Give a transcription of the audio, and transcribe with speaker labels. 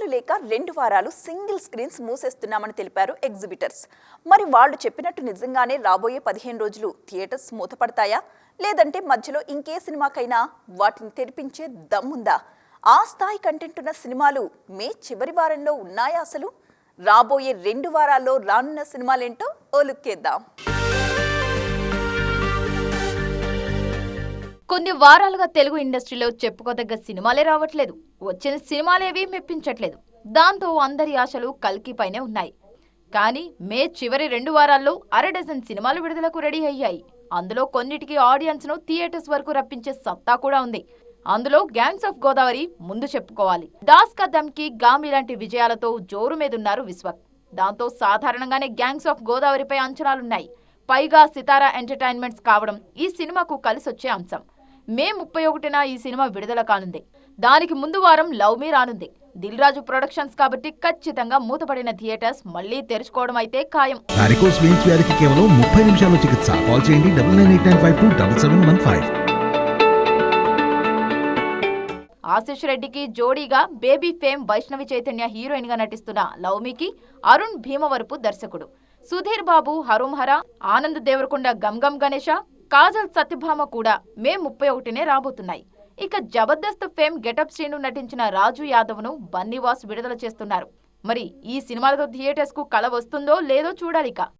Speaker 1: సినిమాలు లేక రెండు వారాలు సింగిల్ స్క్రీన్స్ మూసేస్తున్నామని తెలిపారు ఎగ్జిబిటర్స్. మరి వాళ్ళు చెప్పినట్టు నిజంగానే రాబోయే పదిహేను రోజులు థియేటర్స్ మూతపడతాయా? లేదంటే మధ్యలో ఇంకే సినిమాకైనా వాటిని తెరిపించే దమ్ముందా? ఆ స్థాయి కంటెంట్ ఉన్న సినిమాలు మే చివరి వారంలో ఉన్నాయా అసలు? రాబోయే రెండు వారాల్లో రానున్న సినిమాలేంటో ఓ లుక్కేద్దాం.
Speaker 2: కొన్ని వారాలుగా తెలుగు ఇండస్ట్రీలో చెప్పుకోదగ్గ సినిమాలే రావట్లేదు. వచ్చిన సినిమాలేవి మెప్పించట్లేదు. దాంతో అందరి ఆశలు కల్కిపైనే ఉన్నాయి. కానీ మే చివరి రెండు వారాల్లో అర డజన్ సినిమాలు విడుదలకు రెడీ అయ్యాయి. అందులో కొన్నిటికి ఆడియన్స్ను థియేటర్స్ వరకు రప్పించే సత్తా కూడా ఉంది. అందులో గ్యాంగ్స్ ఆఫ్ గోదావరి ముందు చెప్పుకోవాలి. దాస్ కా దమ్కి గామ్ ఇలాంటి విజయాలతో జోరు మీదున్నారు విశ్వక్. దాంతో సాధారణంగానే గ్యాంగ్స్ ఆఫ్ గోదావరిపై అంచనాలున్నాయి. పైగా సితారా ఎంటర్టైన్మెంట్స్ కావడం ఈ సినిమాకు కలిసొచ్చే అంశం. మే ముప్పై ఒకటిన ఈ సినిమా విడుదల కానుంది. దానికి ముందు వారం లవ్ మీ రానుంది. దిల్ రాజు ప్రొడక్షన్స్ కాబట్టి ఖచ్చితంగా మూతపడిన థియేటర్స్ మళ్ళీ తెరుచుకోవడం అయితే ఖాయం.
Speaker 3: వారికోస్ వెయిన్స్ వ్యాధికి కేవలం ముప్పై నిమిషాల చికిత్స. కాల్ చేయండి double nine eight nine five two double seven one five.
Speaker 2: Ashish రెడ్డికి జోడీగా బేబీ ఫేమ్ వైష్ణవి చైతన్య హీరోయిన్గా నటిస్తున్న లవ్ మీకి అరుణ్ భీమవరపు దర్శకుడు. సుధీర్ బాబు హరుంహర ఆనంద్ దేవరకొండ గమ్ గమ్ గణేష కాజల్ సత్యభామ కూడా మే ముప్పై ఒకటినే రాబోతున్నాయి. ఇక జబర్దస్త్ ఫేమ్ గెటప్ శ్రీను నటించిన రాజు యాదవ్ను బన్నీవాస్ విడుదల చేస్తున్నారు. మరి ఈ సినిమాలతో థియేటర్స్కు కళ వస్తుందో లేదో చూడాలిక.